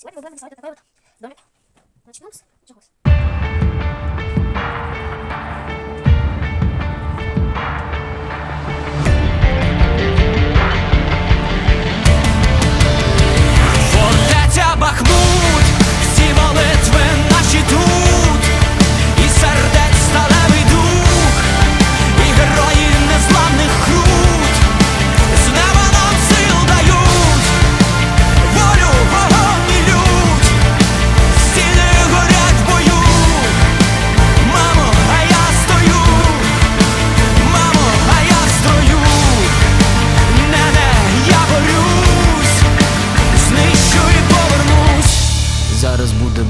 Сегодня мы будем рисовать вот такой вот домик. Начнем с чего-то.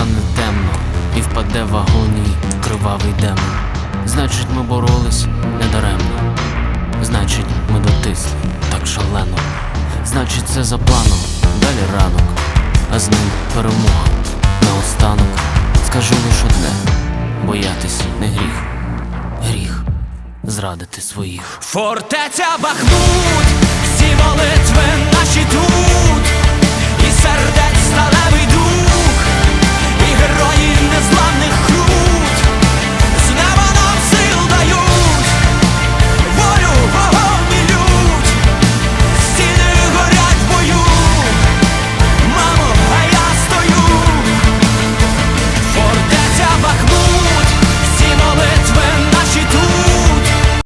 стане темно і впаде в агонії кривавий демон. Значить, ми боролись недаремно. Значить, ми дотисли так шалено. Значить, це за планом, далі ранок, а з ним перемога. Наостанок скажу лиш одне: боятись не гріх, гріх зрадити своїх. Фортеця Бахмут, всі молитви